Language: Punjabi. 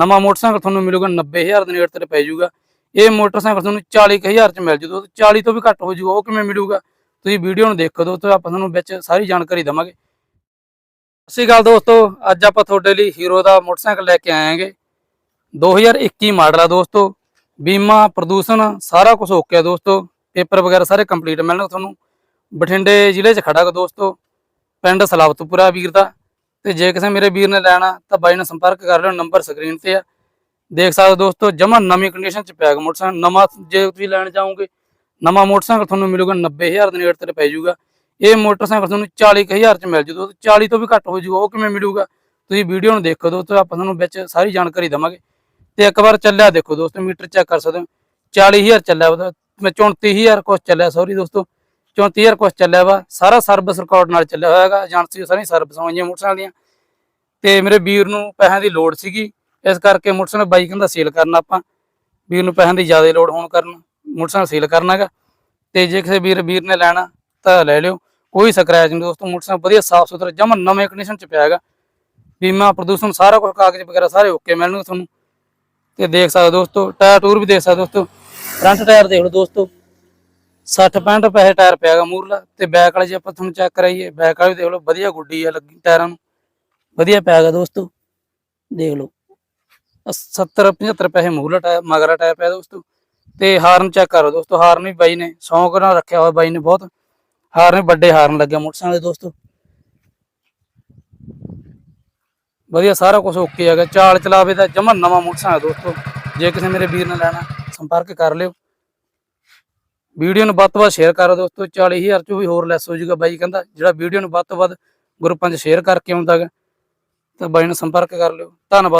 ਨਵਾਂ ਮੋਟਰਸਾਈਕਲ ਤੁਹਾਨੂੰ ਮਿਲੂਗਾ 90000 ਦੇ ਨੇੜੇ ਤੇ ਪੈ ਜਾਊਗਾ। ਇਹ ਮੋਟਰਸਾਈਕਲ ਤੁਹਾਨੂੰ 40000 ਚ ਮਿਲ ਜੂਗਾ 40 ਤੋਂ ਵੀ ਘੱਟ ਹੋ ਜਾਊਗਾ, ਉਹ ਕਿਵੇਂ ਮਿਲੂਗਾ? ਤੁਸੀਂ ਵੀਡੀਓ ਨੂੰ ਦੇਖੋ ਦੋਸਤੋ ਆਪਾਂ ਤੁਹਾਨੂੰ ਵਿੱਚ ਸਾਰੀ ਜਾਣਕਾਰੀ ਦਵਾਂਗੇ। ਸਤਿ ਸ਼੍ਰੀ ਅਕਾਲ ਦੋਸਤੋ, ਅੱਜ ਆਪਾਂ ਤੁਹਾਡੇ ਲਈ ਹੀਰੋ ਦਾ ਮੋਟਰਸਾਈਕਲ ਲੈ ਕੇ ਆਏ ਆਂਗੇ 2021 ਮਾਡਲ ਆ ਦੋਸਤੋ, ਬੀਮਾ, ਪ੍ਰਦੂਸ਼ਣ, ਸਾਰਾ ਕੁਝ ਓਕੇ ਆ ਦੋਸਤੋ। ਪੇਪਰ ਵਗੈਰਾ ਸਾਰੇ ਕੰਪਲੀਟ ਮਿਲਣਗੇ ਤੁਹਾਨੂੰ। ਬਠਿੰਡੇ ਜ਼ਿਲ੍ਹੇ 'ਚ ਖੜਾ ਗਾ ਦੋਸਤੋ, ਪਿੰਡ ਸਲਾਵਤਪੁਰਾ ਵੀਰ ਦਾ। ਤੇ ਜੇ ਕਿਸੇ ਮੇਰੇ ਵੀਰ ਨੇ ਲੈਣਾ, ਤਾਂ ਬਾਈ ਨਾਲ ਸੰਪਰਕ ਕਰ ਲਿਓ, ਨੰਬਰ ਸਕਰੀਨ ਤੇ ਆ। ਦੇਖ ਸਕਦੇ ਹੋ ਦੋਸਤੋ, ਜਮਾ ਨਵੀਂ ਕੰਡੀਸ਼ਨ 'ਚ ਪਿਆ ਗਾ ਮੋਟਰਸਾਈਕਲ, ਨਵਾਂ ਜੇ ਤੁਸੀਂ ਲੈਣ ਜਾਓਗੇ, ਨਵਾਂ ਮੋਟਰਸਾਈਕਲ ਤੁਹਾਨੂੰ ਮਿਲੂਗਾ 90000 ਦੇ ਨੇੜੇ ਤੇ ਪੈ ਜਾਊਗਾ। ਇਹ ਮੋਟਰਸਾਈਕਲ ਤੁਹਾਨੂੰ 40000 ਚ ਮਿਲ ਜੂ 40 ਤੋਂ ਵੀ ਘੱਟ ਹੋ ਜਾਊਗਾ ਉਹ ਕਿਵੇਂ ਮਿਲੂਗਾ? ਤੁਸੀਂ ਵੀਡੀਓ ਨੂੰ ਦੇਖੋ ਦੋਸਤੋ, ਆਪਾਂ ਤੁਹਾਨੂੰ ਵਿੱਚ ਸਾਰੀ ਜਾਣਕਾਰੀ ਦਵਾਂਗੇ। ਤੇ ਇੱਕ ਵਾਰ ਚੱਲਿਆ ਦੇਖੋ ਦੋਸਤੋ, ਮੀਟਰ ਚੈੱਕ ਕਰ ਸਕਦੇ ਹੋ। 40000 ਚੱਲਿਆ ਉਹਦਾ ਮੈਂ 34000 ਕੁਛ ਚੱਲਿਆ ਸੌਰੀ ਦੋਸਤੋ। 34000 ਕੁਛ ਚੱਲਿਆ ਵਾ? ਸਾਰਾ ਸਰਵਿਸ ਰਿਕਾਰਡ ਨਾਲ ਚੱਲਿਆ ਹੋਇਆ ਹੈਗਾ। ਏਜੰਸੀ ਸਾਰੀ ਸਰਵਿਸ ਹੋਈਆਂ ਮੋਟਰਸਾਈਕਲ ਦੀਆਂ। ਤੇ ਮੇਰੇ ਵੀਰ ਨੂੰ ਪੈਸਿਆਂ ਦੀ ਲੋੜ ਸੀਗੀ। ਇਸ ਕਰਕੇ ਮੋਟਰਸਾਈਕਲ ਬਾਈ ਦਾ ਸੇਲ ਕਰਨਾ ਆਪਾਂ। ਵੀਰ ਨੂੰ ਪੈਸਿਆਂ ਦੀ ਜ਼ਿਆਦਾ ਲੋੜ ਹੋਣ ਕਾਰਨ ਮੋਟਰਸਾਈਕਲ ਸੇਲ ਹੈਗਾ। ਤੇ ਜੇ ਕਿਸੇ ਵੀਰ ਵੀਰ ਨੇ ਲੈਣਾ, ਤਾਂ ਲੈ ਲਿਓ। ਕੋਈ ਸਕ੍ਰੈਚ ਨਹੀਂ ਦੋਸਤੋ, ਮੋਟਰਸਾਈਕਲ ਵਧੀਆ ਸਾਫ਼ ਸੁਥਰਾ, ਜਮਾ ਨਵੇਂ ਕੰਡੀਸ਼ਨ ਚ ਪਿਆ ਹੈਗਾ। ਬੀਮਾ, ਪ੍ਰਦੂਸ਼ਣ, ਸਾਰਾ ਕੁਝ ਕਾਗਜ਼ ਵਗੈਰਾ ਸਾਰੇ ਓਕੇ ਮਿਲਣਗੇ ਤੁਹਾਨੂੰ। ਤੇ ਦੇਖ ਸਕਦੇ ਹੋ ਦੋਸਤੋ, ਟਾਇਰ ਟੂਰ ਵੀ ਦੇਖ ਸਕਦੇ ਦੋਸਤੋ। ਫਰੰਟ ਟਾਇਰ ਦੇਖ ਲਓ ਦੋਸਤੋ। 60 65 ਪੈਸੇ ਟਾਇਰ ਪਿਆ ਹੈਗਾ ਮੂਰਲਾ ਤੇ ਬੈਕ ਵਾਲੇ ਜੇ ਆਪਾਂ ਤੁਹਾਨੂੰ ਚੈੱਕ ਕਰਾਈਏ ਬੈਕ ਵਾਲੇ ਦੇਖ ਲਓ, ਵਧੀਆ ਗੁੱਡੀ ਆ ਲੱਗੀ ਟਾਇਰਾਂ ਨੂੰ। ਵਧੀਆ ਪਿਆ ਦੋਸਤੋ, ਦੇਖ ਲਓ। 70 75 ਪੈਸੇ ਮੂਰਲਾ ਟਾਇਰ ਮਗਰਾ ਟਾਇਰ ਪਿਆ ਦੋਸਤੋ। ਤੇ ਹਾਰਨ ਚੈੱਕ ਕਰੋ ਦੋਸਤੋ, ਹਾਰਨ ਵੀ ਬਾਈ ਨੇ, ਸ਼ੌਂਕ ਨਾਲ ਰੱਖਿਆ ਹੋਇਆ ਬਾਈ ਨੇ ਬਹੁਤ। ਹਾਰਨ ਵੀ ਵੱਡੇ ਹਾਰਨ ਲੱਗਿਆ ਮੋਟਰਸਾਈਕਲ ਦੇ ਦੋਸਤੋ। ਵਧੀਆ ਸਾਰਾ ਕੁਝ ਓਕੇ ਹੈਗਾ, ਚਾਲ ਚਲਾਵੇ ਦਾ ਜਮਾ ਨਵਾਂ ਮੋਟਰਸਾਈਕਲ ਦੋਸਤੋ। ਜੇ ਕਿਸੇ ਮੇਰੇ ਵੀਰ ਨੇ ਲੈਣਾ, ਸੰਪਰਕ ਕਰ ਲਿਓ। ਵੀਡੀਓ ਨੂੰ ਵੱਧ ਤੋਂ ਵੱਧ ਸ਼ੇਅਰ ਕਰੋ ਦੋਸਤੋ 40000 ਚੋਂ ਵੀ ਹੋਰ ਲੈਸ ਹੋ ਜਾਊਗਾ ਬਾਈ ਕਹਿੰਦਾ, ਜਿਹੜਾ ਵੀਡੀਓ ਨੂੰ ਵੱਧ ਤੋਂ ਵੱਧ ਗਰੁੱਪਾਂ 'ਚ ਸ਼ੇਅਰ ਕਰਕੇ ਆਉਂਦਾ ਗਾ, ਤਾਂ ਬਾਈ ਨੂੰ ਸੰਪਰਕ ਕਰ ਲਿਓ, ਧੰਨਵਾਦ।